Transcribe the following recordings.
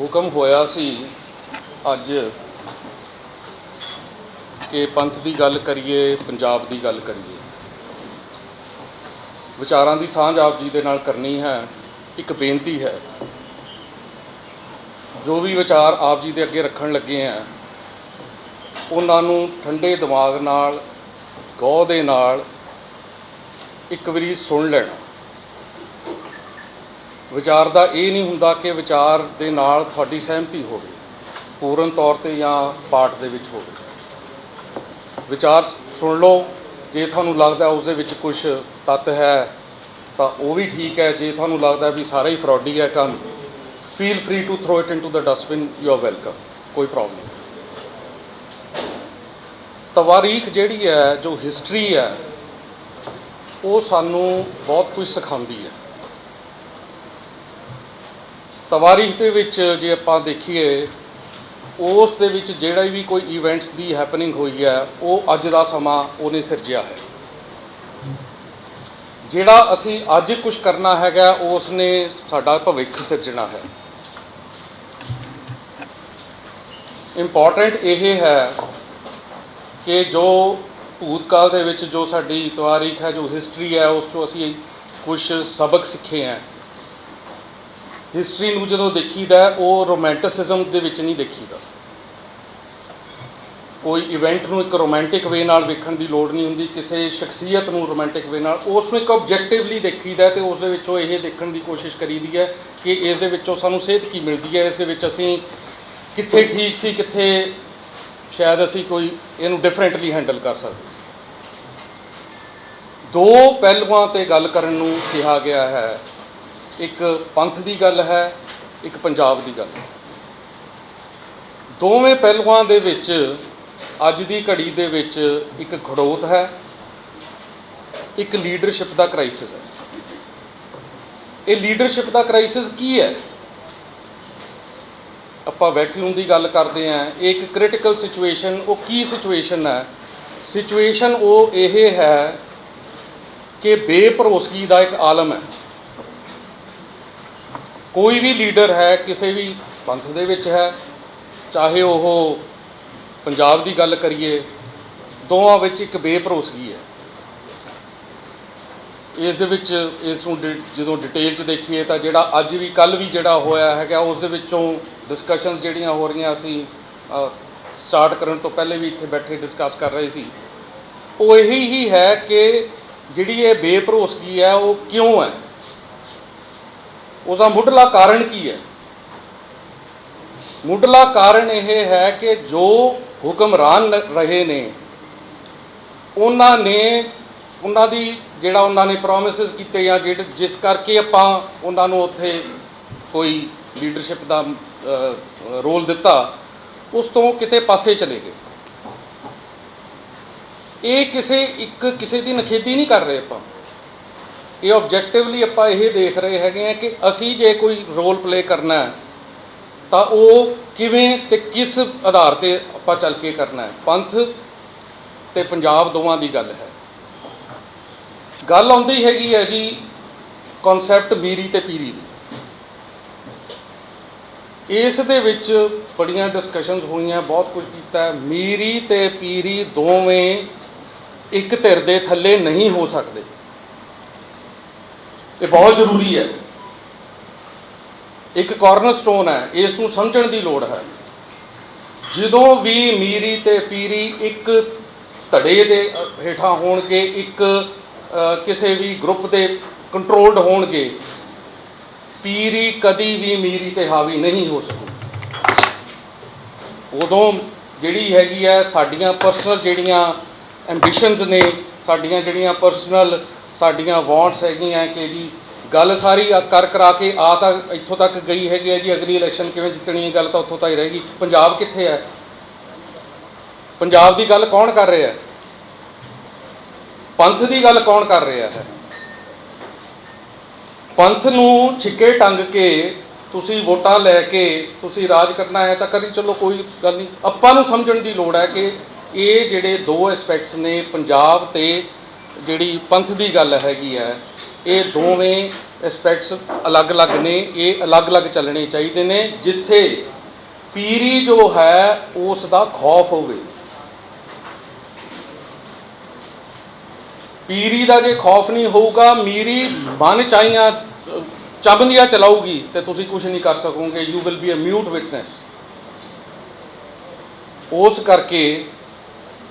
ਹੁਕਮ ਹੋਇਆ ਸੀ ਅੱਜ ਕਿ ਪੰਥ ਦੀ ਗੱਲ ਕਰੀਏ, ਪੰਜਾਬ ਦੀ ਗੱਲ ਕਰੀਏ। ਵਿਚਾਰਾਂ ਦੀ ਸਾਂਝ ਆਪ ਜੀ ਦੇ ਨਾਲ ਕਰਨੀ ਹੈ, ਇੱਕ ਬੇਨਤੀ ਹੈ। ਜੋ ਵੀ ਵਿਚਾਰ ਆਪ ਜੀ ਦੇ ਅੱਗੇ ਰੱਖਣ ਲੱਗੇ ਆ ਉਹਨਾਂ ਨੂੰ ਠੰਡੇ ਦਿਮਾਗ ਨਾਲ, ਗੌਰ ਦੇ ਨਾਲ ਇੱਕ ਵਾਰੀ ਸੁਣ ਲੈਣਾ। ਵਿਚਾਰ ਦਾ ਇਹ ਨਹੀਂ ਹੁੰਦਾ ਕਿ ਵਿਚਾਰ ਦੇ ਨਾਲ ਤੁਹਾਡੀ ਸਹਿਮਤੀ ਹੋਵੇ, ਪੂਰਨ ਤੌਰ ਤੇ ਜਾਂ ਪਾਠ ਦੇ ਵਿੱਚ ਹੋਵੇ। ਵਿਚਾਰ ਸੁਣ ਲਓ, ਜੇ ਤੁਹਾਨੂੰ ਲੱਗਦਾ ਉਸ ਦੇ ਵਿੱਚ ਕੁਝ ਤੱਤ ਹੈ, ਤਾਂ ਉਹ ਵੀ ਠੀਕ ਹੈ। ਜੇ ਤੁਹਾਨੂੰ ਲੱਗਦਾ ਵੀ ਸਾਰਾ ਹੀ ਫਰਾਡੀ ਹੈ ਕੰਮ feel free to throw it into the dustbin you are welcome ਕੋਈ ਪ੍ਰੋਬਲਮ ਨਹੀਂ। ਤਵਾਰੀਖ ਜਿਹੜੀ ਹੈ, ਜੋ ਹਿਸਟਰੀ ਹੈ, ਉਹ ਸਾਨੂੰ ਬਹੁਤ ਕੁਝ ਸਿਖਾਉਂਦੀ ਹੈ। ਤਵਾਰੀਖ ਦੇ ਵਿੱਚ ਜੇ ਆਪਾਂ ਦੇਖੀਏ, ਉਸ ਦੇ ਵਿੱਚ ਜਿਹੜਾ ਵੀ ਕੋਈ ਇਵੈਂਟਸ ਦੀ ਹੈਪਨਿੰਗ ਹੋਈ ਹੈ, ਉਹ ਅੱਜ ਦਾ ਸਮਾਂ ਉਹਨੇ ਸਿਰਜਿਆ ਹੈ। ਜਿਹੜਾ ਅਸੀਂ ਅੱਜ ਕੁਝ ਕਰਨਾ ਹੈਗਾ ਉਸ ਨੇ ਸਾਡਾ ਭਵਿੱਖ ਸਿਰਜਣਾ ਹੈ। ਇੰਪੋਰਟੈਂਟ ਇਹ ਹੈ ਕਿ ਜੋ ਭੂਤਕਾਲ ਦੇ ਵਿੱਚ ਜੋ ਸਾਡੀ ਤਵਾਰੀਖ ਹੈ, ਜੋ ਹਿਸਟਰੀ ਹੈ, ਉਸ ਤੋਂ ਅਸੀਂ ਕੁਝ ਸਬਕ ਸਿੱਖੇ ਹੈ। ਹਿਸਟਰੀ ਨੂੰ ਜਦੋਂ ਦੇਖੀਦਾ ਹੈ, ਉਹ ਰੋਮਾਂਟਿਸਿਜ਼ਮ ਦੇ ਵਿੱਚ ਨਹੀਂ ਦੇਖੀਦਾ। ਕੋਈ ਇਵੈਂਟ ਨੂੰ ਇੱਕ ਰੋਮਾਂਟਿਕ ਵੇ ਨਾਲ ਵੇਖਣ ਦੀ ਲੋੜ ਨਹੀਂ ਹੁੰਦੀ ਕਿਸੇ ਸ਼ਖਸੀਅਤ ਨੂੰ ਰੋਮਾਂਟਿਕ ਵੇ ਨਾਲ। ਉਸ ਨੂੰ ਇੱਕ ਆਬਜੈਕਟਿਵਲੀ ਦੇਖੀਦਾ ਹੈ ਤੇ ਉਸ ਦੇ ਵਿੱਚੋਂ ਇਹ ਦੇਖਣ ਦੀ ਕੋਸ਼ਿਸ਼ ਕਰੀਦੀ ਹੈ ਕਿ ਇਸ ਦੇ ਵਿੱਚੋਂ ਸਾਨੂੰ ਸੇਧ ਕੀ ਮਿਲਦੀ ਹੈ ਇਸ ਦੇ ਵਿੱਚ ਅਸੀਂ ਕਿੱਥੇ ਠੀਕ ਸੀ ਕਿੱਥੇ ਸ਼ਾਇਦ ਅਸੀਂ ਕੋਈ ਇਹਨੂੰ ਡਿਫਰੈਂਟਲੀ ਹੈਂਡਲ ਕਰ ਸਕਦੇ ਸੀ। ਦੋ ਪਹਿਲੂਆਂ ਤੇ ਗੱਲ ਕਰਨ ਨੂੰ ਕਿਹਾ ਗਿਆ ਹੈ। ਇੱਕ ਪੰਥ ਦੀ ਗੱਲ ਹੈ, ਇੱਕ ਪੰਜਾਬ ਦੀ ਗੱਲ ਹੈ। ਦੋਵੇਂ ਪਹਿਲੂਆਂ ਦੇ ਵਿੱਚ, ਅੱਜ ਦੀ ਘੜੀ ਦੇ ਵਿੱਚ ਇੱਕ ਖੜੋਤ ਹੈ, ਇੱਕ ਲੀਡਰਸ਼ਿਪ ਦਾ ਕ੍ਰਾਈਸਿਸ ਹੈ। ਇਹ ਲੀਡਰਸ਼ਿਪ ਦਾ ਕ੍ਰਾਈਸਿਸ ਕੀ ਹੈ? ਆਪਾਂ ਵੈਕਿਊਮ ਦੀ ਗੱਲ ਕਰਦੇ ਆਂ ਇਹ ਇੱਕ ਕ੍ਰਿਟੀਕਲ ਸਿਚੁਏਸ਼ਨ ਉਹ ਕੀ ਸਿਚੁਏਸ਼ਨ ਹੈ? ਸਿਚੁਏਸ਼ਨ ਉਹ ਇਹ ਹੈ ਕਿ ਬੇਭਰੋਸਗੀ ਦਾ ਇੱਕ ਆਲਮ ਹੈ। ਕੋਈ ਵੀ ਲੀਡਰ ਹੈ, ਕਿਸੇ ਵੀ ਪੰਥ ਦੇ ਵਿੱਚ ਹੈ, ਚਾਹੇ ਉਹ ਪੰਜਾਬ ਦੀ ਗੱਲ ਕਰੀਏ, ਦੋਵਾਂ ਵਿੱਚ ਇੱਕ ਬੇਭਰੋਸਗੀ ਹੈ। ਇਸ ਦੇ ਵਿੱਚ, ਇਸ ਨੂੰ ਡਿ- ਜਦੋਂ ਡਿਟੇਲ ਚ ਦੇਖੀਏ ਤਾਂ ਜਿਹੜਾ ਅੱਜ ਵੀ, ਕੱਲ ਵੀ ਜਿਹੜਾ ਹੋਇਆ ਹੈਗਾ, ਉਸ ਦੇ ਵਿੱਚੋਂ ਡਿਸਕਸ਼ਨਸ ਜਿਹੜੀਆਂ ਹੋ ਰਹੀਆਂ ਅਸੀਂ ਸਟਾਰਟ ਕਰਨ ਤੋਂ ਪਹਿਲੇ ਵੀ ਇੱਥੇ ਬੈਠੇ ਡਿਸਕਸ ਕਰ ਰਹੇ ਸੀ। ਉਹ ਇਹੀ ਹੀ ਹੈ ਕਿ ਜਿਹੜੀ ਇਹ ਬੇਭਰੋਸਗੀ ਹੈ, ਉਹ ਕਿਉਂ ਹੈ? ਉਸ ਦਾ ਮੁੱਢਲਾ ਕਾਰਨ ਕੀ ਹੈ? ਮੁੱਢਲਾ ਕਾਰਨ ਇਹ ਹੈ ਕਿ ਜੋ ਹੁਕਮਰਾਨ ਰਹੇ ਨੇ, ਉਹਨਾਂ ਨੇ, ਉਹਨਾਂ ਦੀ ਜਿਹੜਾ ਉਹਨਾਂ ਨੇ ਪ੍ਰੋਮਿਸਸ ਕੀਤੇ ਜਾਂ ਜਿਹੜੇ ਜਿਸ ਕਰਕੇ ਆਪਾਂ ਉਹਨਾਂ ਨੂੰ ਉੱਥੇ ਕੋਈ ਲੀਡਰਸ਼ਿਪ ਦਾ ਰੋਲ ਦਿੱਤਾ, ਉਸ ਤੋਂ ਕਿਤੇ ਪਾਸੇ ਚਲੇ ਗਏ। ਇਹ ਕਿਸੇ ਇੱਕ, ਕਿਸੇ ਦੀ ਨਖੇਦੀ ਨਹੀਂ ਕਰ ਰਹੇ ਆਪਾਂ। ਇਹ ਆਬਜੈਕਟਿਵਲੀ ਆਪਾਂ ਇਹ ਦੇਖ ਰਹੇ ਹੈਗੇ ਆ ਕਿ ਅਸੀਂ ਜੇ ਕੋਈ ਰੋਲ ਪਲੇ ਕਰਨਾ ਹੈ, ਤਾਂ ਉਹ ਕਿਵੇਂ ਤੇ ਕਿਸ ਆਧਾਰ ਤੇ ਆਪਾਂ ਚੱਲ ਕੇ ਕਰਨਾ ਹੈ? ਪੰਥ ਤੇ ਪੰਜਾਬ ਦੋਵਾਂ ਦੀ ਗੱਲ ਹੈ। ਗੱਲ ਆਉਂਦੀ ਹੈਗੀ ਹੈ ਜੀ ਕਨਸੈਪਟ ਮੀਰੀ ਤੇ ਪੀਰੀ ਦੀ। ਇਸ ਦੇ ਵਿੱਚ ਬੜੀਆਂ ਡਿਸਕਸ਼ਨਸ ਹੋਈਆਂ, ਬਹੁਤ ਕੁਝ ਕੀਤਾ ਮੀਰੀ ਤੇ ਪੀਰੀ ਦੋਵੇਂ ਇੱਕ ਧਿਰ ਦੇ ਥੱਲੇ ਨਹੀਂ ਹੋ ਸਕਦੇ। ਇਹ ਬਹੁਤ ਜ਼ਰੂਰੀ ਹੈ। ਇੱਕ ਕਾਰਨਰ ਸਟੋਨ ਹੈ ਇਸ ਨੂੰ ਸਮਝਣ ਦੀ ਲੋੜ ਹੈ। ਜਦੋਂ ਵੀ ਮੀਰੀ ਤੇ ਪੀਰੀ ਇੱਕ ਧੜੇ ਦੇ ਹੇਠਾਂ ਹੋਣਗੇ, ਇੱਕ ਕਿਸੇ ਵੀ ਗਰੁੱਪ ਦੇ ਕੰਟਰੋਲਡ ਹੋਣਗੇ, ਪੀਰੀ ਕਦੀ ਵੀ ਮੀਰੀ ਤੇ ਹਾਵੀ ਨਹੀਂ ਹੋ ਸਕੂ। ਉਦੋਂ ਜਿਹੜੀ ਹੈਗੀ ਹੈ, ਸਾਡੀਆਂ ਪਰਸਨਲ ਜਿਹੜੀਆਂ ਐਂਬੀਸ਼ਨਸ ਨੇ, ਸਾਡੀਆਂ ਜਿਹੜੀਆਂ ਪਰਸਨਲ ਸਾਡੀਆਂ ਵਾਂਟਸ ਹੈਗੀਆਂ ਕਿ ਜੀ ਗੱਲ ਸਾਰੀ ਆ ਕਰ ਕਰਾ ਕੇ ਆ ਤਾਂ ਇੱਥੋਂ ਤੱਕ ਗਈ ਹੈਗੀ ਹੈ ਜੀ, ਅਗਲੀ ਇਲੈਕਸ਼ਨ ਕਿਵੇਂ ਜਿੱਤਣੀ ਹੈ, ਗੱਲ ਤਾਂ ਉੱਥੋਂ ਤੱਕ ਹੀ ਰਹੇਗੀ ਪੰਜਾਬ ਕਿੱਥੇ ਹੈ? ਪੰਜਾਬ ਦੀ ਗੱਲ ਕੌਣ ਕਰ ਰਿਹਾ ਹੈ? ਪੰਥ ਦੀ ਗੱਲ ਕੌਣ ਕਰ ਰਿਹਾ ਹੈ? ਪੰਥ ਨੂੰ ਛਿੱਕੇ ਟੰਗ ਕੇ ਤੁਸੀਂ ਵੋਟਾਂ ਲੈ ਕੇ ਤੁਸੀਂ ਰਾਜ ਕਰਨਾ ਹੈ ਤਾਂ ਕਰੀ ਚਲੋ ਕੋਈ ਗੱਲ ਨਹੀਂ। ਆਪਾਂ ਨੂੰ ਸਮਝਣ ਦੀ ਲੋੜ ਹੈ ਕਿ ਇਹ ਜਿਹੜੇ ਦੋ ਐਸਪੈਕਟਸ ਨੇ, ਪੰਜਾਬ ਤੇ ਜਿਹੜੀ ਪੰਥ ਦੀ ਗੱਲ ਹੈਗੀ ਹੈ, ਇਹ ਦੋਵੇਂ ਐਸਪੈਕਟਸ ਅਲੱਗ-ਅਲੱਗ ਨੇ, ਇਹ ਅਲੱਗ-ਅਲੱਗ ਚੱਲਣੇ ਚਾਹੀਦੇ ਨੇ, ਜਿੱਥੇ ਪੀਰੀ ਜੋ ਹੈ, ਉਸ ਦਾ ਖੌਫ ਹੋਵੇ। ਪੀਰੀ ਦਾ ਜੇ ਖੌਫ ਨਹੀਂ ਹੋਊਗਾ, ਮੀਰੀ ਮਨ ਚਾਹੀਆਂ, ਚਬੰਦੀਆਂ ਚਲਾਊਗੀ, ਤੇ ਤੁਸੀਂ ਕੁਝ ਨਹੀਂ ਕਰ ਸਕੋਗੇ you will be a mute witness ਉਸ ਕਰਕੇ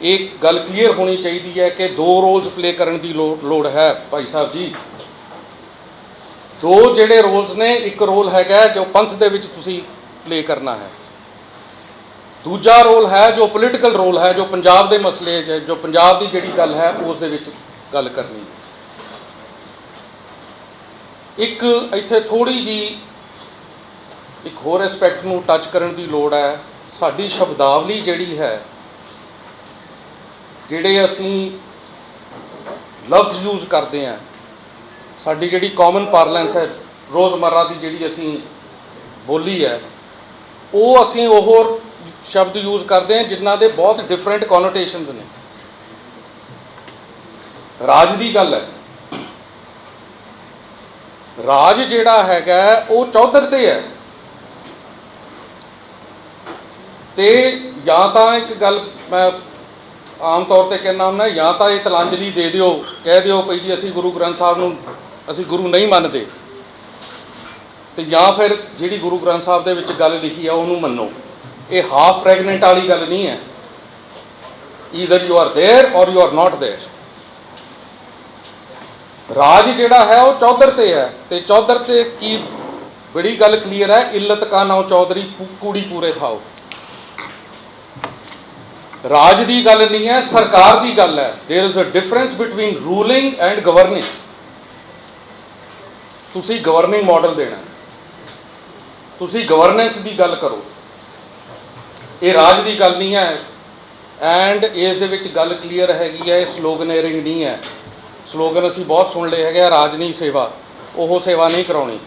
ਇਹ ਗੱਲ ਕਲੀਅਰ ਹੋਣੀ ਚਾਹੀਦੀ ਹੈ ਕਿ ਦੋ ਰੋਲਸ ਪਲੇ ਕਰਨ ਦੀ ਲੋ- ਲੋੜ ਹੈ, ਭਾਈ ਸਾਹਿਬ ਜੀ। ਦੋ ਜਿਹੜੇ ਰੋਲਸ ਨੇ, ਇੱਕ ਰੋਲ ਹੈਗਾ ਜੋ ਪੰਥ ਦੇ ਵਿੱਚ ਤੁਸੀਂ ਪਲੇ ਕਰਨਾ ਹੈ। ਦੂਜਾ ਰੋਲ ਹੈ ਜੋ ਪੋਲੀਟੀਕਲ ਰੋਲ ਹੈ, ਜੋ ਪੰਜਾਬ ਦੇ ਮਸਲੇ 'ਚ ਜੋ ਪੰਜਾਬ ਦੀ ਜਿਹੜੀ ਗੱਲ ਹੈ, ਉਸ ਦੇ ਵਿੱਚ ਗੱਲ ਕਰਨੀ ਇੱਕ ਇੱਥੇ ਥੋੜੀ ਜੀ ਇੱਕ ਹੋਰ ਐਸਪੈਕਟ ਨੂੰ ਟੱਚ ਕਰਨ ਦੀ ਲੋੜ ਹੈ। ਸਾਡੀ ਸ਼ਬਦਾਵਲੀ ਜਿਹੜੀ ਹੈ ਜਿਹੜੇ ਅਸੀਂ ਲਫ਼ਜ਼ ਯੂਜ਼ ਕਰਦੇ ਹਾਂ, ਸਾਡੀ ਜਿਹੜੀ ਕਾਮਨ ਪਾਰਲੈਂਸ ਹੈ ਰੋਜ਼ਮਰਰਾ ਦੀ ਜਿਹੜੀ ਅਸੀਂ ਬੋਲੀ ਹੈ, ਉਹ ਅਸੀਂ ਉਹ ਸ਼ਬਦ ਯੂਜ਼ ਕਰਦੇ ਹਾਂ ਜਿਨ੍ਹਾਂ ਦੇ ਬਹੁਤ ਡਿਫਰੈਂਟ ਕੋਨੋਟੇਸ਼ਨਸ ਨੇ। ਰਾਜ ਦੀ ਗੱਲ ਹੈ। ਰਾਜ ਜਿਹੜਾ ਹੈਗਾ, ਉਹ ਚੌਧਰ ਤੇ ਹੈ। ਤੇ ਜਾਂ ਤਾਂ ਇੱਕ ਗੱਲ ਮੈਂ ਆਮ ਤੌਰ ਤੇ ਕਹਿੰਦਾ ਹੁੰਦਾ ਜਾਂ ਤਾਂ ਇਹ ਤਲਾਂਜਲੀ ਦੇ ਦਿਓ ਕਹਿ ਦਿਓ ਭਈ ਜੀ ਅਸੀਂ ਗੁਰੂ ਗ੍ਰੰਥ ਸਾਹਿਬ ਨੂੰ ਅਸੀਂ ਗੁਰੂ ਨਹੀਂ ਮੰਨਦੇ ਤੇ ਜਾਂ ਫਿਰ ਜਿਹੜੀ ਗੁਰੂ ਗ੍ਰੰਥ ਸਾਹਿਬ ਦੇ ਵਿੱਚ ਗੱਲ ਲਿਖੀ ਆ ਉਹਨੂੰ ਮੰਨੋ ਇਹ ਹਾਫ ਪ੍ਰੈਗਨੈਂਟ ਵਾਲੀ ਗੱਲ ਨਹੀਂ ਹੈ either you are there or you are not there ਰਾਜ ਜਿਹੜਾ ਹੈ ਉਹ ਚੌਧਰ ਤੇ ਹੈ ਤੇ ਚੌਧਰ ਤੇ ਕੀ ਬੜੀ ਗੱਲ ਕਲੀਅਰ ਹੈ ਇੱਲਤ ਕਾ ਨਾਉ ਚੌਧਰੀ ਪੂ- ਕੂੜੀ ਪੂਰੇ ਥਾਓ ਰਾਜ ਦੀ ਗੱਲ ਨਹੀਂ ਹੈ ਸਰਕਾਰ ਦੀ ਗੱਲ ਹੈ there is a difference between ruling and governing ਤੁਸੀਂ ਗਵਰਨਿੰਗ ਮਾਡਲ ਦੇਣਾ ਹੈ। ਤੁਸੀਂ ਗਵਰਨੈਂਸ ਦੀ ਗੱਲ ਕਰੋ ਇਹ ਰਾਜ ਦੀ ਗੱਲ ਨਹੀਂ ਹੈ ਐਂਡ ਇਸ ਦੇ ਵਿੱਚ ਗੱਲ ਕਲੀਅਰ ਹੈਗੀ ਹੈ ਇਹ ਸਲੋਗਨੇਰਿੰਗ ਨਹੀਂ ਹੈ ਸਲੋਗਨ ਅਸੀਂ ਬਹੁਤ ਸੁਣ ਲਏ ਹੈਗੇ ਆ ਰਾਜ ਨਹੀਂ ਸੇਵਾ ਉਹ ਸੇਵਾ ਨਹੀਂ ਕਰਾਉਣੀ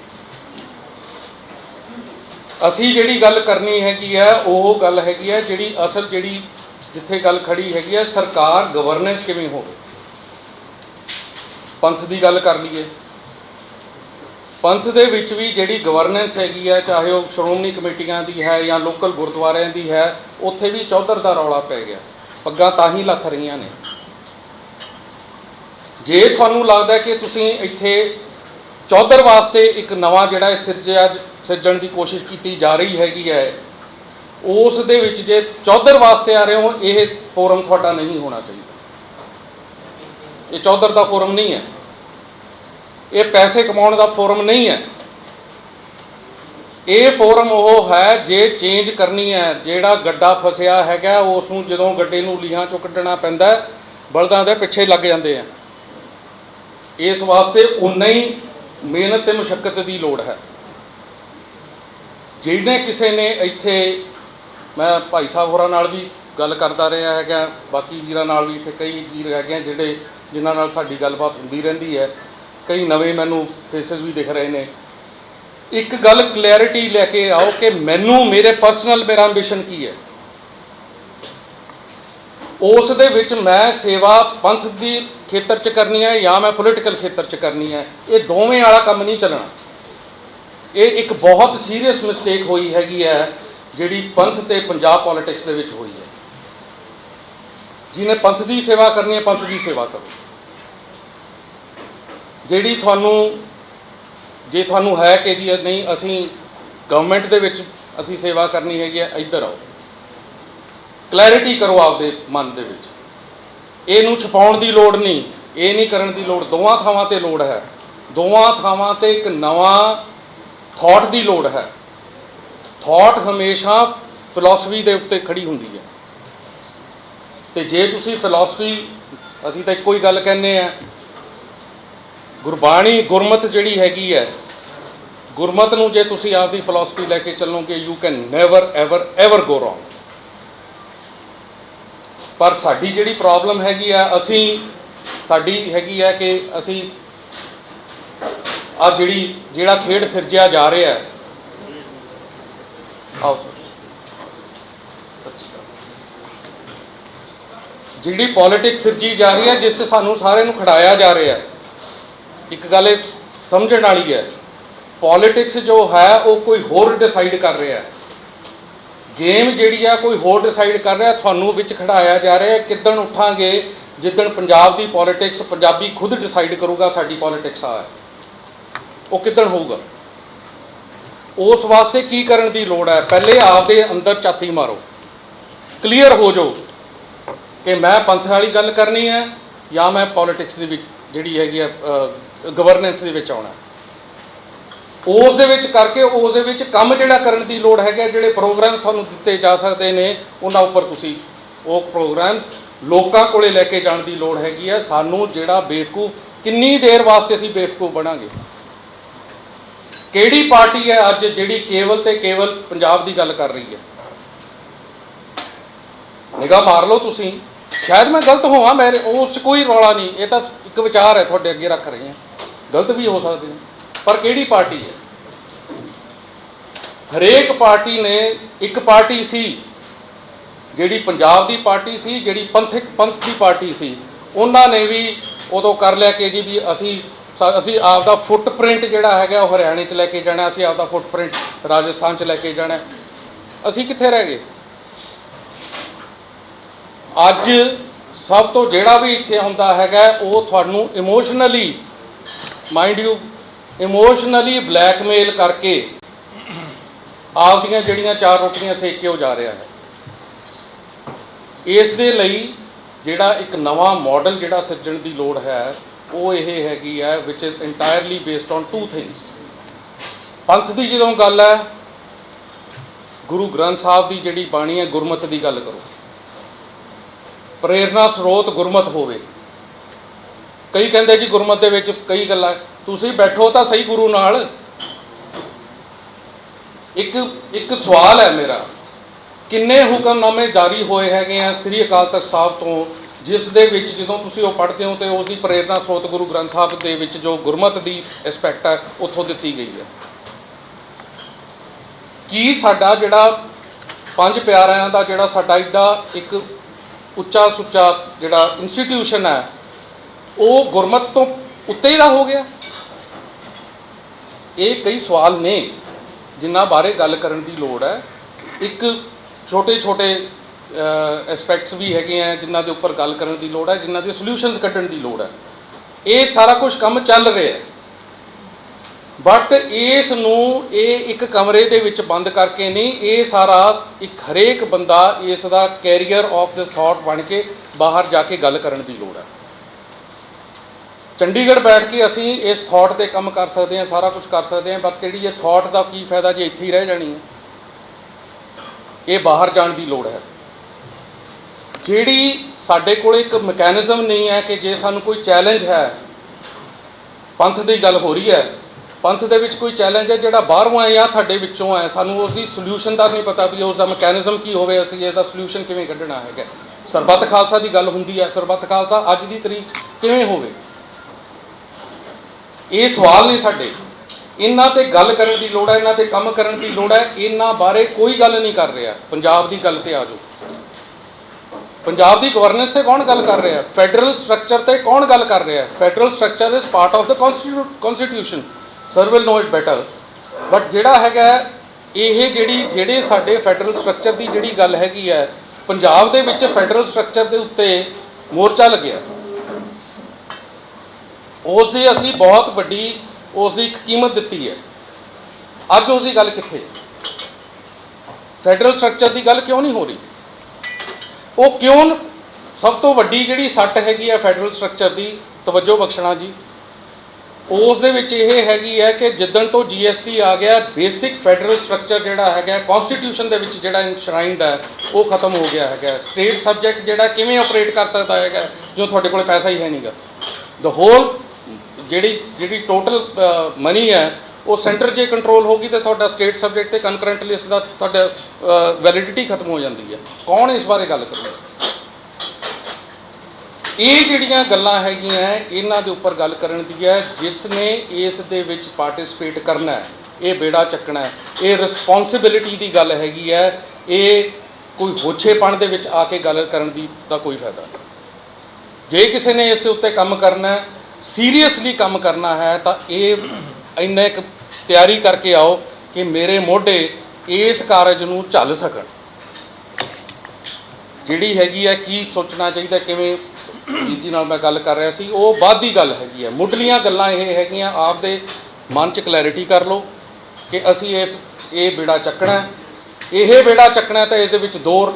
ਅਸੀਂ ਜਿਹੜੀ ਗੱਲ ਕਰਨੀ ਹੈਗੀ ਹੈ ਉਹ ਗੱਲ ਹੈਗੀ ਹੈ ਜਿਹੜੀ ਅਸਲ ਜਿਹੜੀ ਜਿੱਥੇ ਗੱਲ ਖੜੀ ਹੈਗੀ ਹੈ ਸਰਕਾਰ ਗਵਰਨੈਂਸ ਕਿਵੇਂ ਹੋਵੇ? ਪੰਥ ਦੀ ਗੱਲ ਕਰ ਲਈਏ। ਪੰਥ ਦੇ ਵਿੱਚ ਵੀ ਜਿਹੜੀ ਗਵਰਨੈਂਸ ਹੈਗੀ ਹੈ ਚਾਹੇ ਉਹ ਸ਼੍ਰੋਮਣੀ ਕਮੇਟੀਆਂ ਦੀ ਹੈ ਜਾਂ ਲੋਕਲ ਗੁਰਦੁਆਰਿਆਂ ਦੀ ਹੈ, ਉੱਥੇ ਵੀ ਚੌਧਰ ਦਾ ਰੌਲਾ ਪੈ ਗਿਆ। ਪੱਗਾਂ ਤਾਂ ਹੀ ਲੱਥ ਰਹੀਆਂ ਨੇ। ਜੇ ਤੁਹਾਨੂੰ ਲੱਗਦਾ ਕਿ ਤੁਸੀਂ ਇੱਥੇ ਚੌਧਰ ਵਾਸਤੇ ਇੱਕ ਨਵਾਂ ਜਿਹੜਾ ਇਹ ਸਿਰਜਿਆ, ਸਿਰਜਣ ਦੀ ਕੋਸ਼ਿਸ਼ ਕੀਤੀ ਜਾ ਰਹੀ ਹੈਗੀ ਹੈ ਉਸ ਦੇ ਵਿੱਚ ਜੇ ਚੌਧਰ ਵਾਸਤੇ ਆ ਰਹੇ ਹੋ, ਇਹ ਫੋਰਮ ਤੁਹਾਡਾ ਨਹੀਂ ਹੋਣਾ ਚਾਹੀਦਾ। ਇਹ ਚੌਧਰ ਦਾ ਫੋਰਮ ਨਹੀਂ ਹੈ। ਇਹ ਪੈਸੇ ਕਮਾਉਣ ਦਾ ਫੋਰਮ ਨਹੀਂ ਹੈ। ਇਹ ਫੋਰਮ ਉਹ ਹੈ ਜੇ ਚੇਂਜ ਕਰਨੀ ਹੈ, ਜਿਹੜਾ ਗੱਡਾ ਫਸਿਆ ਹੈਗਾ, ਉਸ ਨੂੰ ਜਦੋਂ ਗੱਡੇ ਨੂੰ ਲੀਹਾਂ ਚੋਂ ਕੱਢਣਾ ਪੈਂਦਾ ਬਲਦਾਂ ਦੇ ਪਿੱਛੇ ਲੱਗ ਜਾਂਦੇ ਆ। ਇਸ ਵਾਸਤੇ ਉਨਾ ਹੀ ਮਿਹਨਤ ਤੇ ਮੁਸ਼ਕਲ ਦੀ ਲੋੜ ਹੈ। ਜਿਹਨੇ ਕਿਸੇ ਨੇ ਇੱਥੇ ਮੈਂ ਭਾਈ ਸਾਹਿਬ ਹੋਰਾਂ ਨਾਲ ਵੀ ਗੱਲ ਕਰਦਾ ਰਿਹਾ ਹੈਗਾ, ਬਾਕੀ ਵੀਰਾਂ ਨਾਲ ਵੀ ਇੱਥੇ ਕਈ ਵੀਰ ਹੈਗੇ ਆ ਜਿਹੜੇ ਜਿਨ੍ਹਾਂ ਨਾਲ ਸਾਡੀ ਗੱਲਬਾਤ ਹੁੰਦੀ ਰਹਿੰਦੀ ਹੈ। ਕਈ ਨਵੇਂ ਮੈਨੂੰ ਫੇਸਿਸ ਵੀ ਦਿਖ ਰਹੇ ਨੇ। ਇੱਕ ਗੱਲ ਕਲੈਰਿਟੀ ਲੈ ਕੇ ਆਓ ਕਿ ਮੈਨੂੰ ਮੇਰੇ ਪਰਸਨਲ ਮੇਰਾ ਐਂਬੀਸ਼ਨ ਕੀ ਹੈ। ਉਸ ਦੇ ਵਿੱਚ ਮੈਂ ਸੇਵਾ ਪੰਥ ਦੀ ਖੇਤਰ 'ਚ ਕਰਨੀ ਹੈ ਜਾਂ ਮੈਂ ਪੋਲੀਟੀਕਲ ਖੇਤਰ 'ਚ ਕਰਨੀ ਹੈ, ਇਹ ਦੋਵੇਂ ਵਾਲਾ ਕੰਮ ਨਹੀਂ ਚੱਲਣਾ। ਇਹ ਇੱਕ ਬਹੁਤ ਸੀਰੀਅਸ ਮਿਸਟੇਕ ਹੋਈ ਹੈਗੀ ਹੈ। ਜਿਹੜੀ ਪੰਥ ਤੇ ਪੰਜਾਬ ਪੋਲਿਟਿਕਸ ਦੇ ਵਿੱਚ ਹੋਈ ਹੈ। ਜਿਹਨੇ ਪੰਥ ਦੀ ਸੇਵਾ ਕਰਨੀ ਹੈ, ਪੰਥ ਦੀ ਸੇਵਾ ਕਰੋ। ਜਿਹੜੀ ਤੁਹਾਨੂੰ, ਜੇ ਤੁਹਾਨੂੰ ਹੈ ਕਿ ਜੀ ਨਹੀਂ, ਅਸੀਂ ਗਵਰਨਮੈਂਟ ਦੇ ਵਿੱਚ ਅਸੀਂ ਸੇਵਾ ਕਰਨੀ ਹੈਗੀ ਹੈ, ਇੱਧਰ ਆਓ। ਕਲੈਰਿਟੀ ਕਰੋ ਆਪਦੇ ਮਨ ਦੇ ਵਿੱਚ। ਇਹਨੂੰ ਛਪਾਉਣ ਦੀ ਲੋੜ ਨਹੀਂ, ਇਹ ਨਹੀਂ ਕਰਨ ਦੀ ਲੋੜ, ਦੋਵਾਂ ਥਾਵਾਂ ਤੇ ਲੋੜ ਹੈ। ਦੋਵਾਂ ਥਾਵਾਂ ਤੇ ਇੱਕ ਨਵਾਂ ਥਾਟ ਦੀ ਲੋੜ ਹੈ। ਥਾਟ ਹਮੇਸ਼ਾ ਫਿਲਾਸਫੀ ਦੇ ਉੱਤੇ ਖੜੀ ਹੁੰਦੀ ਹੈ। ਤੇ ਜੇ ਤੁਸੀਂ ਫਿਲਾਸਫੀ ਅਸੀਂ ਤਾਂ ਇੱਕੋ ਹੀ ਗੱਲ ਕਹਿੰਦੇ ਆ ਗੁਰਬਾਣੀ ਗੁਰਮਤ ਜਿਹੜੀ ਹੈਗੀ ਹੈ, ਗੁਰਮਤ ਨੂੰ ਜੇ ਤੁਸੀਂ ਆਪਦੀ ਫਿਲਾਸਫੀ ਲੈ ਕੇ ਚੱਲੋਗੇ you can never ever ever go wrong ਪਰ ਸਾਡੀ ਜਿਹੜੀ ਪ੍ਰੋਬਲਮ ਹੈਗੀ ਆ, ਅਸੀਂ, ਸਾਡੀ ਹੈਗੀ ਆ ਕਿ ਅਸੀਂ, ਆ ਜਿਹੜੀ, ਜਿਹੜਾ ਖੇਡ ਸਿਰਜਿਆ ਜਾ ਰਿਹਾ ਹੈ ਆਓ ਸਰ। ਜਿਹੜੀ ਪੋਲਿਟਿਕਸ ਸਿਰਜੀ ਜਾ ਰਹੀ ਹੈ, ਜਿਸ 'ਚ ਸਾਨੂੰ ਸਾਰਿਆਂ ਨੂੰ ਖੜਾਇਆ ਜਾ ਰਿਹਾ ਹੈ, ਇੱਕ ਗੱਲ ਇਹ ਸਮਝਣ ਵਾਲੀ ਹੈ ਪੋਲਿਟਿਕਸ ਜੋ ਹੈ, ਉਹ ਕੋਈ ਹੋਰ ਡਿਸਾਈਡ ਕਰ ਰਿਹਾ ਹੈ। ਗੇਮ ਜਿਹੜੀ ਆ, ਕੋਈ ਹੋਰ ਡਿਸਾਈਡ ਕਰ ਰਿਹਾ, ਤੁਹਾਨੂੰ ਵਿੱਚ ਖੜਾਇਆ ਜਾ ਰਿਹਾ ਹੈ, ਕਿੱਦਣ ਉੱਠਾਂਗੇ, ਜਿੱਦਣ ਪੰਜਾਬ ਦੀ ਪੋਲਿਟਿਕਸ ਪੰਜਾਬੀ ਖੁਦ ਡਿਸਾਈਡ ਕਰੂਗਾ ਸਾਡੀ ਪੋਲਿਟਿਕਸ ਆ। ਹੈ ਉਹ ਕਿੱਦਣ ਹੋਊਗਾ? ਉਸ ਵਾਸਤੇ ਕੀ ਕਰਨ ਦੀ ਲੋੜ ਹੈ? ਪਹਿਲੇ ਆਪਦੇ ਅੰਦਰ ਝਾਤੀ ਮਾਰੋ। ਕਲੀਅਰ ਹੋ ਜਾਓ ਕਿ ਮੈਂ ਪੰਥ ਵਾਲੀ ਗੱਲ ਕਰਨੀ ਹੈ ਜਾਂ ਮੈਂ ਪੋਲਿਟਿਕਸ ਦੇ ਵਿੱਚ ਜਿਹੜੀ ਹੈਗੀ ਹੈ ਗਵਰਨੈਂਸ ਦੇ ਵਿੱਚ ਆਉਣਾ ਉਸ ਦੇ ਵਿੱਚ ਕਰਕੇ ਉਸ ਦੇ ਵਿੱਚ ਕੰਮ ਜਿਹੜਾ ਕਰਨ ਦੀ ਲੋੜ ਹੈਗਾ ਜਿਹੜੇ ਪ੍ਰੋਗਰਾਮ ਸਾਨੂੰ ਦਿੱਤੇ ਜਾ ਸਕਦੇ ਨੇ, ਉਹਨਾਂ ਉੱਪਰ ਤੁਸੀਂ ਉਹ ਪ੍ਰੋਗਰਾਮ ਲੋਕਾਂ ਕੋਲੇ ਲੈ ਕੇ ਜਾਣ ਦੀ ਲੋੜ ਹੈਗੀ ਹੈ। ਸਾਨੂੰ ਜਿਹੜਾ ਬੇਵਕੂਫ ਕਿੰਨੀ ਦੇਰ ਵਾਸਤੇ ਅਸੀਂ ਬੇਵਕੂਫ ਬਣਾਂਗੇ? ਕਿਹੜੀ ਪਾਰਟੀ ਹੈ ਅੱਜ ਜਿਹੜੀ ਕੇਵਲ ਤੇ ਕੇਵਲ ਪੰਜਾਬ ਦੀ ਗੱਲ ਕਰ ਰਹੀ ਹੈ? ਨਿਗਾਹ ਮਾਰ ਲਓ ਤੁਸੀਂ। ਸ਼ਾਇਦ ਮੈਂ ਗਲਤ ਹੋਵਾਂ ਮੇਰੇ ਉਸ 'ਚ ਕੋਈ ਰੌਲਾ ਨਹੀਂ। ਇਹ ਤਾਂ ਇੱਕ ਵਿਚਾਰ ਹੈ ਤੁਹਾਡੇ ਅੱਗੇ ਰੱਖ ਰਹੇ ਹਾਂ। ਗਲਤ ਵੀ ਹੋ ਸਕਦੇ ਨੇ, ਪਰ ਕਿਹੜੀ ਪਾਰਟੀ ਹੈ? ਹਰੇਕ ਪਾਰਟੀ ਨੇ ਇੱਕ ਪਾਰਟੀ ਸੀ, ਜਿਹੜੀ ਪੰਜਾਬ ਦੀ ਪਾਰਟੀ ਸੀ, ਜਿਹੜੀ ਪੰਥਕ ਪੰਥ ਦੀ ਪਾਰਟੀ ਸੀ। ਉਹਨਾਂ ਨੇ ਵੀ ਉਦੋਂ ਕਰ ਲਿਆ ਕਿ ਜੀ ਵੀ ਅਸੀਂ ਸਾ- ਅਸੀਂ ਆਪ ਦਾ ਫੁੱਟਪ੍ਰਿੰਟ ਜਿਹੜਾ ਹੈਗਾ ਉਹ ਹਰਿਆਣੇ 'ਚ ਲੈ ਕੇ ਜਾਣਾ, ਅਸੀਂ ਆਪ ਦਾ ਫੁੱਟਪ੍ਰਿੰਟ ਰਾਜਸਥਾਨ 'ਚ ਲੈ ਕੇ ਜਾਣਾ। ਅਸੀਂ ਕਿੱਥੇ ਰਹਿ ਗਏ? ਅੱਜ ਸਭ ਤੋਂ ਜਿਹੜਾ ਵੀ ਇੱਥੇ ਹੁੰਦਾ ਹੈਗਾ, ਉਹ ਤੁਹਾਨੂੰ emotionally mind you emotionally blackmail ਕਰਕੇ ਆਪਦੀਆਂ ਜਿਹੜੀਆਂ ਚਾਰ ਰੋਟੀਆਂ ਸੇਕ ਕੇ ਉਹ ਜਾ ਰਿਹਾ ਹੈ। ਇਸ ਦੇ ਲਈ ਜਿਹੜਾ ਇੱਕ ਨਵਾਂ ਮਾਡਲ ਜਿਹੜਾ ਸਿਰਜਣ ਦੀ ਲੋੜ ਹੈ ਉਹ ਇਹ ਹੈਗੀ ਹੈ which is entirely based on two things ਪੰਥ ਦੀ ਜਦੋਂ ਗੱਲ ਹੈ, ਗੁਰੂ ਗ੍ਰੰਥ ਸਾਹਿਬ ਦੀ ਜਿਹੜੀ ਬਾਣੀ ਹੈ, ਗੁਰਮਤ ਦੀ ਗੱਲ ਕਰੋ। ਪ੍ਰੇਰਣਾ ਸਰੋਤ ਗੁਰਮਤ ਹੋਵੇ। ਕਈ ਕਹਿੰਦੇ ਜੀ ਗੁਰਮਤ ਦੇ ਵਿੱਚ ਕਈ ਗੱਲਾਂ ਤੁਸੀਂ ਬੈਠੋ ਤਾਂ ਸਹੀ ਗੁਰੂ ਨਾਲ। ਇੱਕ ਇੱਕ ਸਵਾਲ ਹੈ ਮੇਰਾ। ਕਿੰਨੇ ਹੁਕਮਨਾਮੇ ਜਾਰੀ ਹੋਏ ਹੈਗੇ ਆ ਸ੍ਰੀ ਅਕਾਲ ਤਖਤ ਸਾਹਿਬ ਤੋਂ ਜਿਸ ਦੇ ਵਿੱਚ ਜਦੋਂ ਤੁਸੀਂ ਉਹ ਪੜ੍ਹਦੇ ਹੋ ਤੇ ਉਸ ਦੀ ਪ੍ਰੇਰਣਾ ਸਰੋਤ ਗੁਰੂ ਗ੍ਰੰਥ ਸਾਹਿਬ ਦੇ ਵਿੱਚ ਜੋ ਗੁਰਮਤ ਦੀ ਐਸਪੈਕਟ ਹੈ, ਉੱਥੋਂ ਦਿੱਤੀ ਗਈ ਹੈ। ਕੀ ਸਾਡਾ ਜਿਹੜਾ ਪੰਜ ਪਿਆਰਿਆਂ ਦਾ ਜਿਹੜਾ ਸਾਡਾ ਇੱਡਾ ਇੱਕ ਉੱਚਾ ਸੁੱਚਾ ਜਿਹੜਾ ਇੰਸਟੀਟਿਊਸ਼ਨ ਹੈ, ਉਹ ਗੁਰਮਤ ਤੋਂ ਉੱਤੇ ਹੀ ਦਾ ਹੋ ਗਿਆ? ਇਹ ਕਈ ਸਵਾਲ ਨੇ, ਜਿਨ੍ਹਾਂ ਬਾਰੇ ਗੱਲ ਕਰਨ ਦੀ ਲੋੜ ਹੈ। ਇੱਕ ਛੋਟੇ ਛੋਟੇ ਐਸਪੈਕਟਸ ਵੀ ਹੈਗੇ ਆ ਜਿਨ੍ਹਾਂ ਦੇ ਉੱਪਰ ਗੱਲ ਕਰਨ ਦੀ ਲੋੜ ਹੈ, ਜਿਨ੍ਹਾਂ ਦੇ ਸੋਲੂਸ਼ਨਸ ਕੱਢਣ ਦੀ ਲੋੜ ਹੈ। ਇਹ ਸਾਰਾ ਕੁਝ ਕੰਮ ਚੱਲ ਰਿਹਾ ਹੈ। ਬਟ ਇਸ ਨੂੰ ਇਹ ਇੱਕ ਕਮਰੇ ਦੇ ਵਿੱਚ ਬੰਦ ਕਰਕੇ ਨਹੀਂ, ਇਹ ਸਾਰਾ ਇੱਕ ਹਰੇਕ ਬੰਦਾ ਇਸ ਦਾ ਕੈਰੀਅਰ ਆਫ ਦਿਸ ਥਾਟ ਬਣ ਕੇ ਬਾਹਰ ਜਾ ਕੇ ਗੱਲ ਕਰਨ ਦੀ ਲੋੜ ਹੈ। ਚੰਡੀਗੜ੍ਹ ਬੈਠ ਕੇ ਅਸੀਂ ਇਸ ਥਾਟ ਤੇ ਕੰਮ ਕਰ ਸਕਦੇ ਹਾਂ, ਸਾਰਾ ਕੁਝ ਕਰ ਸਕਦੇ ਹਾਂ ਪਰ ਜਿਹੜੀ ਇਹ ਥਾਟ ਦਾ ਕੀ ਫਾਇਦਾ ਜੇ ਇੱਥੇ ਹੀ ਰਹਿ ਜਾਣੀ ਹੈ? ਇਹ ਬਾਹਰ ਜਾਣ ਦੀ ਲੋੜ ਹੈ। ਜਿਹੜੀ ਸਾਡੇ ਕੋਲ ਇੱਕ ਮੈਕੈਨਿਜ਼ਮ ਨਹੀਂ ਹੈ ਕਿ ਜੇ ਸਾਨੂੰ ਕੋਈ ਚੈਲੰਜ ਹੈ, ਪੰਥ ਦੀ ਗੱਲ ਹੋ ਰਹੀ ਹੈ, ਪੰਥ ਦੇ ਵਿੱਚ ਕੋਈ ਚੈਲੰਜ ਹੈ ਜਿਹੜਾ ਬਾਹਰੋਂ ਆਇਆ ਜਾਂ ਸਾਡੇ ਵਿੱਚੋਂ ਆਇਆ, ਸਾਨੂੰ ਉਸ ਦੀ ਸੋਲੂਸ਼ਨ ਦਾ ਨਹੀਂ ਪਤਾ ਵੀ ਉਸ ਦਾ ਮੈਕੈਨਿਜ਼ਮ ਕੀ ਹੋਵੇ, ਅਸੀਂ ਇਸ ਦਾ ਸੋਲੂਸ਼ਨ ਕਿਵੇਂ ਕੱਢਣਾ ਹੈਗਾ। ਸਰਬੱਤ ਖਾਲਸਾ ਦੀ ਗੱਲ ਹੁੰਦੀ ਹੈ, ਸਰਬੱਤ ਖਾਲਸਾ ਅੱਜ ਦੀ ਤਰੀਕ 'ਚ ਕਿਵੇਂ ਹੋਵੇ? ਇਹ ਸਵਾਲ ਨਹੀਂ ਸਾਡੇ। ਇਹਨਾਂ ਤੇ ਗੱਲ ਕਰਨ ਦੀ ਲੋੜ ਹੈ, ਇਹਨਾਂ ਤੇ ਕੰਮ ਕਰਨ ਦੀ ਲੋੜ ਹੈ, ਇਹਨਾਂ ਬਾਰੇ ਕੋਈ ਗੱਲ ਨਹੀਂ ਕਰ ਰਿਹਾ। ਪੰਜਾਬ ਦੀ ਗੱਲ ਤੇ ਆ ਜਾਓ। ਪੰਜਾਬ ਦੀ ਗਵਰਨੈਂਸ ਤੇ ਕੌਣ ਗੱਲ ਕਰ ਰਿਹਾ? ਹੈ ਫੈਡਰਲ ਸਟਰਕਚਰ ਤੇ ਕੌਣ ਗੱਲ ਕਰ ਰਿਹਾ? ਹੈ federal structure is part of the constitution sir will know it better but ਜਿਹੜਾ ਹੈਗਾ ਇਹ ਜਿਹੜੀ ਜਿਹੜੇ ਸਾਡੇ ਫੈਡਰਲ ਸਟਰਕਚਰ ਦੀ ਜਿਹੜੀ ਗੱਲ ਹੈਗੀ ਹੈ, ਪੰਜਾਬ ਦੇ ਵਿੱਚ ਫੈਡਰਲ ਸਟਰਕਚਰ ਦੇ ਉੱਤੇ ਮੋਰਚਾ ਲੱਗਿਆ। ਉਸ ਦੀ ਅਸੀਂ ਬਹੁਤ ਵੱਡੀ ਉਸ ਦੀ ਇੱਕ ਕੀਮਤ ਦਿੱਤੀ ਹੈ। ਅੱਜ ਉਸ ਦੀ ਗੱਲ ਕਿੱਥੇ ਫੈਡਰਲ ਸਟਰਕਚਰ ਦੀ ਗੱਲ ਕਿਉਂ ਨਹੀਂ ਹੋ ਰਹੀ? ਉਹ ਕਿਉਂ ਸਭ ਤੋਂ ਵੱਡੀ ਜਿਹੜੀ ਸੱਟ ਹੈਗੀ ਹੈ ਫੈਡਰਲ ਸਟਰਕਚਰ ਦੀ, ਤਵੱਜੋ ਬਖਸ਼ਣਾ ਜੀ। ਉਸ ਦੇ ਵਿੱਚ ਇਹ ਹੈਗੀ ਹੈ ਕਿ ਜਿੱਦਣ ਤੋਂ GST ਆ ਗਿਆ, ਬੇਸਿਕ ਫੈਡਰਲ ਸਟਰਕਚਰ ਜਿਹੜਾ ਹੈਗਾ ਕਨਸਟੀਟਿਊਸ਼ਨ ਦੇ ਵਿੱਚ ਜਿਹੜਾ ਇਨਸ਼ਰਾਈਨਡ ਹੈ, ਉਹ ਖਤਮ ਹੋ ਗਿਆ ਹੈਗਾ। ਸਟੇਟ ਸਬਜੈਕਟ ਜਿਹੜਾ ਕਿਵੇਂ ਆਪਰੇਟ ਕਰ ਸਕਦਾ ਹੈਗਾ, ਜੋ ਤੁਹਾਡੇ ਕੋਲ ਪੈਸਾ ਹੀ ਹੈ ਨਹੀਂਗਾ ਦ ਹੋਲ ਜਿਹੜੀ ਜਿਹੜੀ ਟੋਟਲ ਮਨੀ ਹੈ ਉਹ ਸੈਂਟਰ 'ਚ ਕੰਟਰੋਲ ਹੋਗੀ ਤੇ ਤੁਹਾਡਾ ਸਟੇਟ ਸਬਜੈਕਟ ਤੇ ਕਨਕਰੈਂਟਲੀ ਇਸ ਦਾ ਤੁਹਾਡਾ ਵੈਲਿਡਿਟੀ ਖਤਮ ਹੋ ਜਾਂਦੀ ਹੈ। ਕੌਣ ਇਸ ਬਾਰੇ ਗੱਲ ਕਰੂਗਾ? ਇਹ ਜਿਹੜੀਆਂ ਗੱਲਾਂ ਹੈਗੀਆਂ, ਇਹਨਾਂ ਦੇ ਉੱਪਰ ਗੱਲ ਕਰਨ ਦੀ ਹੈ ਜਿਸ ਨੇ ਇਸ ਦੇ ਵਿੱਚ ਪਾਰਟਿਸਿਪੇਟ ਕਰਨਾ ਹੈ, ਇਹ ਬੇੜਾ ਚੱਕਣਾ ਹੈ, ਇਹ ਰਿਸਪੌਂਸਿਬਿਲਿਟੀ ਦੀ ਗੱਲ ਹੈਗੀ ਹੈ, ਇਹ ਕੋਈ ਹੋਛੇਪਣ ਦੇ ਵਿੱਚ ਆ ਕੇ ਗੱਲ ਕਰਨ ਦੀ ਦਾ ਕੋਈ ਫਾਇਦਾ ਨਹੀਂ। ਜੇ ਕਿਸੇ ਨੇ ਇਸ ਦੇ ਉੱਤੇ ਕੰਮ ਕਰਨਾ ਹੈ ਸੀਰੀਅਸਲੀ ਕੰਮ ਕਰਨਾ ਹੈ, ਤਾਂ ਇਹ ਇੰਨਾ ਇੱਕ ਤਿਆਰੀ ਕਰਕੇ ਆਓ ਕਿ ਮੇਰੇ ਮੋਢੇ ਇਸ ਕਾਰਜ ਨੂੰ ਝੱਲ ਸਕਣ। ਜਿਹੜੀ ਹੈਗੀ ਹੈ ਕੀ ਸੋਚਣਾ ਚਾਹੀਦਾ, ਕਿਵੇਂ ਵੀਰ ਜੀ ਨਾਲ ਮੈਂ ਗੱਲ ਕਰ ਰਿਹਾ ਸੀ, ਉਹ ਬਾਅਦ ਦੀ ਗੱਲ ਹੈਗੀ ਹੈ ਮੁੱਢਲੀਆਂ ਗੱਲਾਂ ਇਹ ਹੈਗੀਆਂ, ਆਪਦੇ ਮਨ 'ਚ ਕਲੈਰਿਟੀ ਕਰ ਲਓ ਕਿ ਅਸੀਂ ਇਸ, ਇਹ ਬੇੜਾ ਚੱਕਣਾ ਇਹ ਬੇੜਾ ਚੱਕਣਾ ਤਾਂ ਇਸ ਦੇ ਵਿੱਚ ਦੋ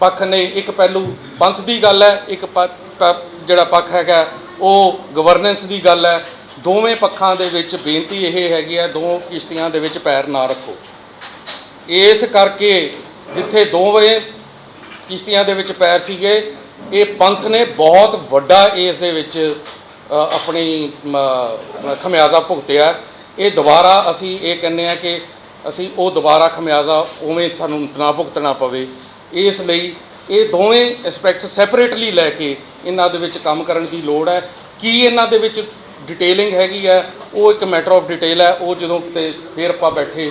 ਪੱਖ ਨੇ ਇੱਕ ਪਹਿਲੂ ਪੰਥ ਦੀ ਗੱਲ ਹੈ, ਇੱਕ ਪ- ਜਿਹੜਾ ਪੱਖ ਹੈਗਾ, ਉਹ ਗਵਰਨੈਂਸ ਦੀ ਗੱਲ ਹੈ। ਦੋਵੇਂ ਪੱਖਾਂ ਦੇ ਵਿੱਚ ਬੇਨਤੀ ਇਹ ਹੈਗੀ ਹੈ, ਦੋ ਕਿਸ਼ਤੀਆਂ ਦੇ ਵਿੱਚ ਪੈਰ ਨਾ ਰੱਖੋ। ਇਸ ਕਰਕੇ ਜਿੱਥੇ ਦੋਵੇਂ ਕਿਸ਼ਤੀਆਂ ਦੇ ਵਿੱਚ ਪੈਰ ਸੀਗੇ, ਇਹ ਪੰਥ ਨੇ ਬਹੁਤ ਵੱਡਾ ਇਸ ਦੇ ਵਿੱਚ ਆਪਣੀ ਖਮਿਆਜ਼ਾ ਭੁਗਤਿਆ। ਇਹ ਦੁਬਾਰਾ ਅਸੀਂ ਇਹ ਕਹਿੰਦੇ ਆ ਕਿ ਅਸੀਂ ਉਹ ਦੁਬਾਰਾ ਖਮਿਆਜ਼ਾ ਉਵੇਂ ਸਾਨੂੰ ਨਾ ਭੁਗਤਣਾ ਪਵੇ। ਇਸ ਲਈ ਇਹ ਦੋਵੇਂ ਐਸਪੈਕਟਸ ਸੈਪਰੇਟਲੀ ਲੈ ਕੇ ਇਹਨਾਂ ਦੇ ਵਿੱਚ ਕੰਮ ਕਰਨ ਦੀ ਲੋੜ ਹੈ। ਕੀ ਇਹਨਾਂ ਦੇ ਵਿੱਚ ਡਿਟੇਲਿੰਗ ਹੈਗੀ ਹੈ ਉਹ ਇੱਕ ਮੈਟਰ ਆਫ ਡਿਟੇਲ ਹੈ, ਉਹ ਜਦੋਂ ਕਿਤੇ ਫਿਰ ਆਪਾਂ ਬੈਠੇ